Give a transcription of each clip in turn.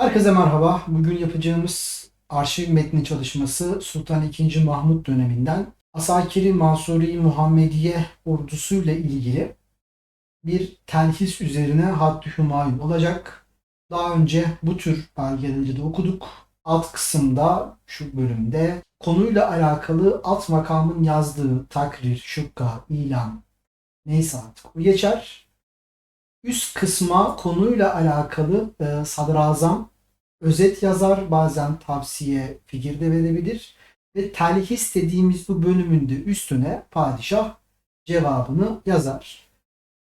Herkese merhaba. Bugün yapacağımız arşiv metni çalışması Sultan II. Mahmut döneminden Asakiri Mansuri Muhammediye ordusuyla ilgili bir telhis üzerine Haddü Hümayun olacak. Daha önce bu tür belgeleri de okuduk. Alt kısımda şu bölümde konuyla alakalı alt makamın yazdığı takrir, şukka, ilan neyse artık o geçer. Üst kısma konuyla alakalı e, sadrazam özet yazar, bazen tavsiye, fikir de verebilir. Ve telhis dediğimiz bu bölümünde üstüne padişah cevabını yazar.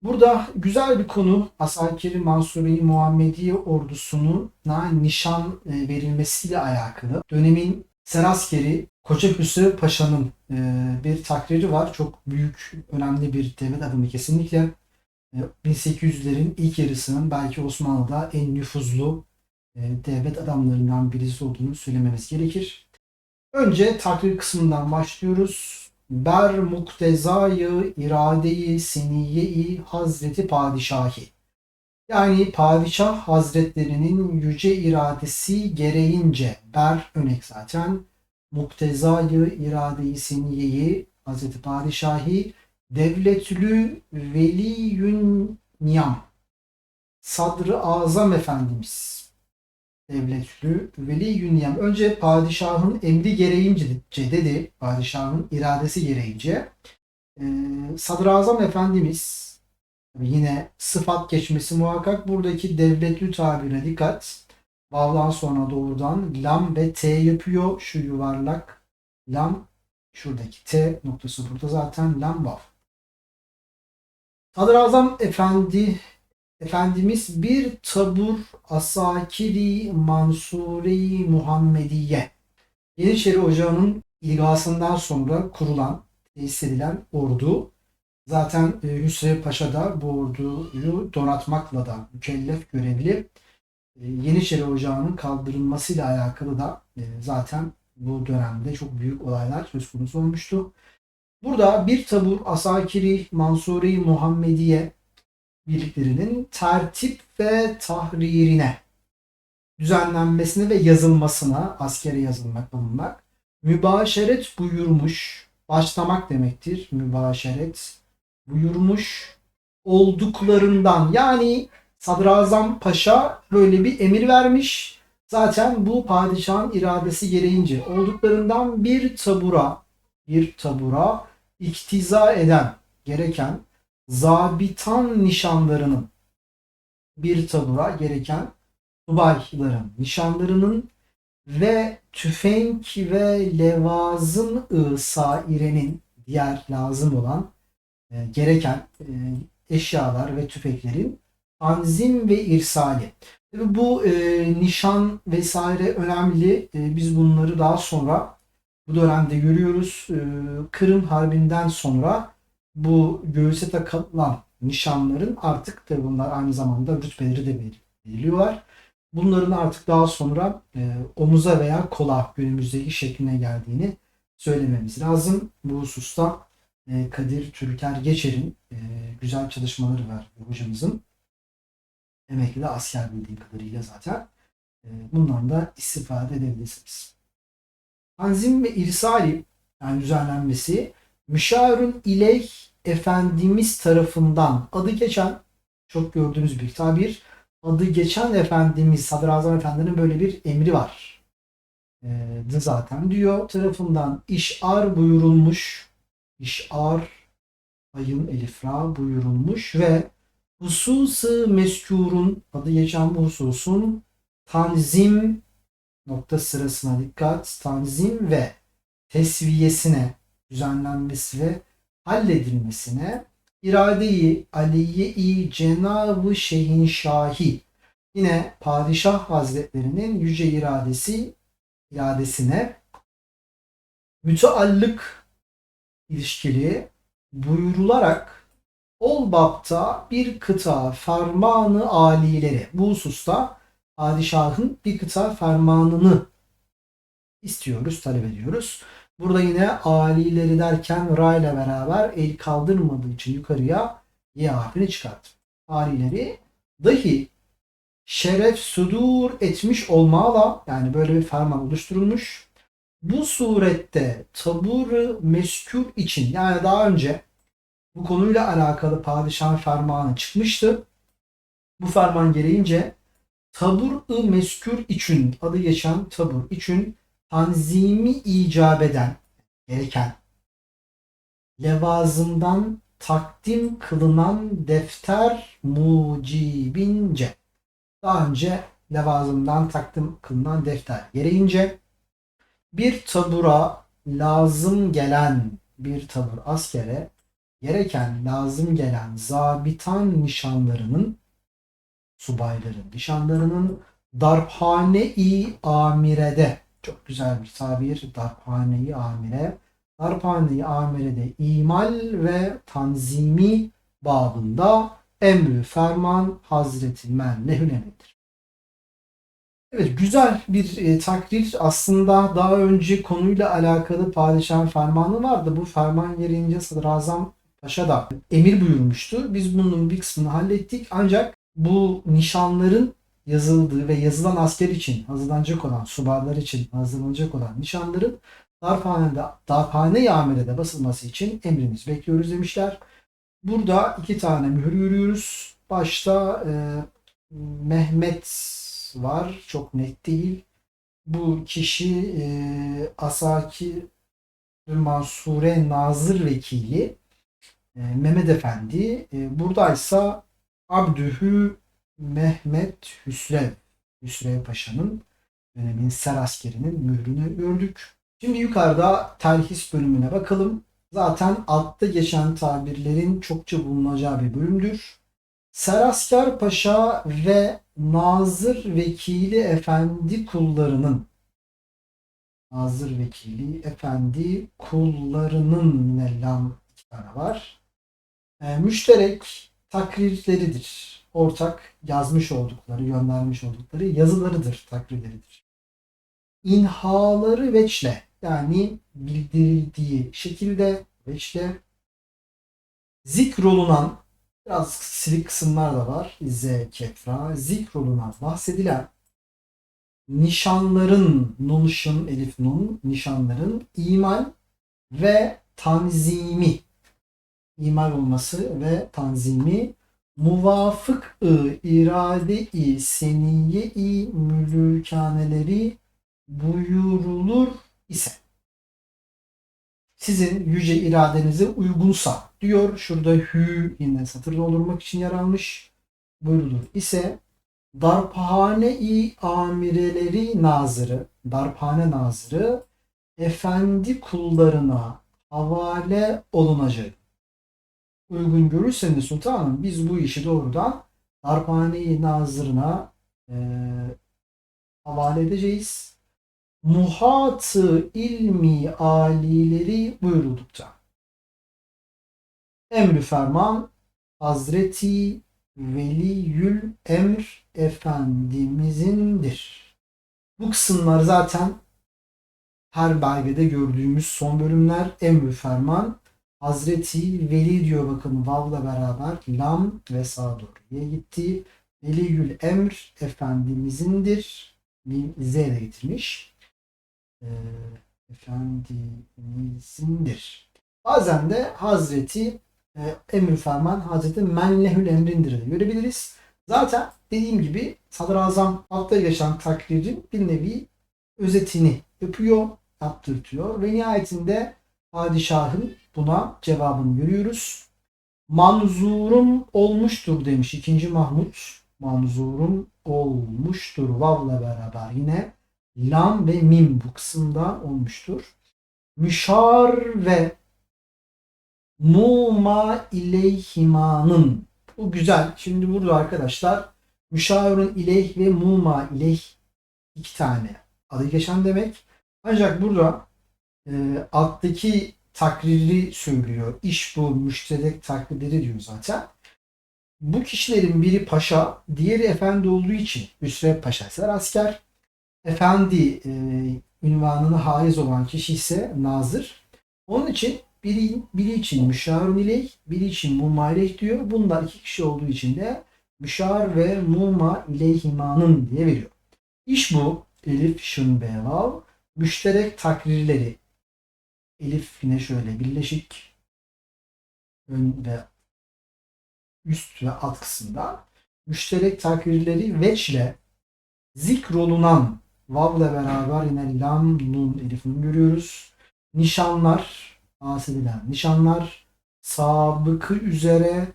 Burada güzel bir konu Asakiri Mansuri Muhammediye ordusuna nişan e, verilmesiyle alakalı. Dönemin Seraskeri Koca Hüsrev Paşa'nın e, bir takriri var. Çok büyük, önemli bir devlet adamı kesinlikle. 1800'lerin ilk yarısının belki Osmanlı'da en nüfuzlu e, devlet adamlarından birisi olduğunu söylememiz gerekir. Önce takrir kısmından başlıyoruz. Ber muktezayı iradeyi seniyeyi Hazreti Padişahi. Yani Padişah Hazretlerinin yüce iradesi gereğince ber örnek zaten muktezayı iradeyi seniyeyi Hazreti Padişahi devletlü veliyün niyam. Sadrı Azam Efendimiz. Devletlü veliyün niyam. Önce padişahın emri gereğince dedi. Padişahın iradesi gereğince. E, Sadrazam Efendimiz yine sıfat geçmesi muhakkak buradaki devletlü tabirine dikkat. Vav'dan sonra doğrudan lam ve t yapıyor. Şu yuvarlak lam şuradaki t noktası burada zaten lam vav Sadrazam Efendi Efendimiz bir tabur asakiri mansuri Muhammediye Yeniçeri Ocağı'nın ilgasından sonra kurulan, tesis ordu zaten e, Hüsrev Paşa da bu orduyu donatmakla da mükellef görevli. E, Yeniçeri Ocağı'nın kaldırılmasıyla alakalı da e, zaten bu dönemde çok büyük olaylar söz konusu olmuştu. Burada bir tabur Asakiri Mansuri Muhammediye birliklerinin tertip ve tahririne düzenlenmesine ve yazılmasına askere yazılmak bulunmak mübaşeret buyurmuş başlamak demektir mübaşeret buyurmuş olduklarından yani Sadrazam Paşa böyle bir emir vermiş. Zaten bu padişahın iradesi gereğince olduklarından bir tabura bir tabura iktiza eden gereken zabitan nişanlarının bir tabura gereken subayların nişanlarının ve tüfenk ve levazım sairenin diğer lazım olan e, gereken e, eşyalar ve tüfeklerin tanzim ve irsali. Tabii bu e, nişan vesaire önemli. E, biz bunları daha sonra bu dönemde görüyoruz. E, Kırım Harbi'nden sonra bu göğüse takılan nişanların artık da bunlar aynı zamanda rütbeleri de belirliyorlar. Bunların artık daha sonra e, omuza veya kola günümüzdeki şekline geldiğini söylememiz lazım. Bu hususta e, Kadir Türker Geçer'in e, güzel çalışmaları var hocamızın. Emekli asker bildiğim kadarıyla zaten. E, bundan da istifade edebilirsiniz. Tanzim ve irsali yani düzenlenmesi müşarun ileyh Efendimiz tarafından adı geçen çok gördüğünüz bir tabir adı geçen Efendimiz Sadrazam Efendi'nin böyle bir emri var. Ee, zaten diyor tarafından işar buyurulmuş işar ayın elifra buyurulmuş ve hususı meskurun adı geçen bu hususun tanzim nokta sırasına dikkat tanzim ve tesviyesine düzenlenmesi ve halledilmesine iradeyi aliye-i cenab-ı şehinşahi yine padişah hazretlerinin yüce iradesi iradesine müteallık ilişkili buyurularak ol bapta bir kıta fermanı alileri bu hususta padişahın bir kıta fermanını istiyoruz, talep ediyoruz. Burada yine alileri derken ra beraber el kaldırmadığı için yukarıya y harfini çıkarttım. Alileri dahi şeref sudur etmiş olmalı yani böyle bir ferman oluşturulmuş. Bu surette taburu meskür için yani daha önce bu konuyla alakalı padişahın fermanı çıkmıştı. Bu ferman gereğince tabur-ı meskür için adı geçen tabur için tanzimi icap eden gereken levazımdan takdim kılınan defter mucibince. Daha önce levazımdan takdim kılınan defter gereğince bir tabura lazım gelen bir tabur askere gereken lazım gelen zabitan nişanlarının subayların nişanlarının darphane-i amirede çok güzel bir tabir darphane-i amire darphane-i amirede imal ve tanzimi babında emri ferman Hazreti Mennehül Emir'dir. Evet güzel bir e, takrir. Aslında daha önce konuyla alakalı padişahın fermanı vardı. Bu ferman gereğince Sadrazam Paşa da emir buyurmuştu. Biz bunun bir kısmını hallettik. Ancak bu nişanların yazıldığı ve yazılan asker için hazırlanacak olan, subaylar için hazırlanacak olan nişanların darphanede, darphane amirede basılması için emrimizi bekliyoruz demişler. Burada iki tane mühür görüyoruz. Başta e, Mehmet var. Çok net değil. Bu kişi e, Asaki Mansure Nazır Vekili e, Mehmet Efendi. E, buradaysa Abdühü Mehmet Hüsrev Hüsrev Paşa'nın dönemin ser askerinin mührünü gördük. Şimdi yukarıda terhis bölümüne bakalım. Zaten altta geçen tabirlerin çokça bulunacağı bir bölümdür. Serasker Paşa ve Nazır Vekili Efendi kullarının Nazır Vekili Efendi kullarının yine lam var. E, müşterek takrirleridir. Ortak yazmış oldukları, göndermiş oldukları yazılarıdır, takrirleridir. İnhaları veçle yani bildirildiği şekilde veçle zikrolunan biraz silik kısımlar da var. Z, kefra. Zikrolunan bahsedilen nişanların nunşun elif nun nişanların imal ve tanzimi imal olması ve tanzimi muvafık-ı irade-i seniye-i mülükaneleri buyurulur ise sizin yüce iradenize uygunsa diyor. Şurada hü yine satır doldurmak için yer. Buyurulur ise darphane-i amireleri nazırı, darphane nazırı efendi kullarına havale olunacak. Uygun görürseniz sultanım biz bu işi doğrudan darphane-i nazırına e, havale edeceğiz. Muhatı ilmi alileri buyuruldukça. Emri ferman Hazreti Veliyül Emr Efendimiz'indir. Bu kısımlar zaten her belgede gördüğümüz son bölümler emri ferman Hazreti Veli diyor bakın vavla beraber lam ve sağa doğruya gitti. Veliyül Emr Efendimiz'indir. Z ile getirmiş. Ee, Efendimiz'indir. Bazen de Hazreti e, emri ferman Hazreti Menlehül Emrindir görebiliriz. Zaten dediğim gibi Sadrazam altta geçen takririn bir nevi özetini yapıyor, yaptırtıyor ve nihayetinde padişahın buna cevabını görüyoruz. Manzurum olmuştur demiş 2. Mahmut. Manzurum olmuştur. Vav'la beraber yine lam ve mim bu kısımda olmuştur. Müşar ve Muma ileyhimanın. Bu güzel. Şimdi burada arkadaşlar müşavirun ileyh ve muma ileyh iki tane adı geçen demek. Ancak burada e, alttaki takriri söylüyor. İş bu müşterek takriri diyor zaten. Bu kişilerin biri paşa, diğeri efendi olduğu için Hüsrev Paşa ise asker. Efendi e, ünvanını haiz olan kişi ise nazır. Onun için biri, biri için müşavirun ileyh, biri için mummaleyh diyor. Bunlar iki kişi olduğu için de Müşar ve Muma ileyhimanın diye veriyor. İş bu. Elif, şın, be, vav. Müşterek takrirleri. Elif yine şöyle birleşik. Ön ve üst ve alt kısımda. Müşterek takrirleri veçle zikrolunan vavla beraber yine lam, nun, elif, nun görüyoruz. Nişanlar, bahsedilen nişanlar, sabıkı üzere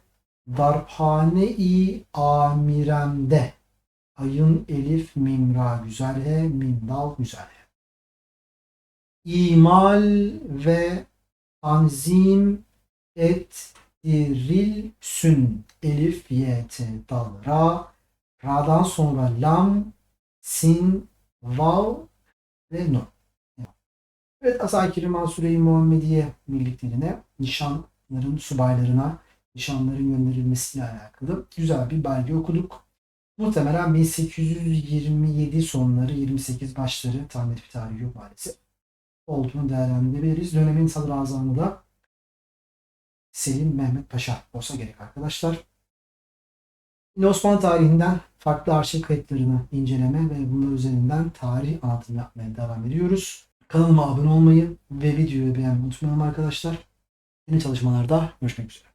darphane-i amiremde ayın elif mimra güzel he, mim dal güzel he. İmal ve tanzim et dirilsün elif yet dal ra ra'dan sonra lam sin vav ve nun. Evet Asakiri Mansure-i Muhammediye birliklerine nişanların subaylarına nişanların gönderilmesiyle alakalı güzel bir belge okuduk. Muhtemelen 1827 sonları 28 başları tam bir tarih yok maalesef. Olduğunu değerlendirebiliriz. Dönemin sadrazamı da Selim Mehmet Paşa olsa gerek arkadaşlar. Yine Osmanlı tarihinden farklı arşiv kayıtlarını inceleme ve bunlar üzerinden tarih anlatımı yapmaya devam ediyoruz. Kanalıma abone olmayı ve videoyu beğenmeyi unutmayalım arkadaşlar. Yeni çalışmalarda görüşmek üzere.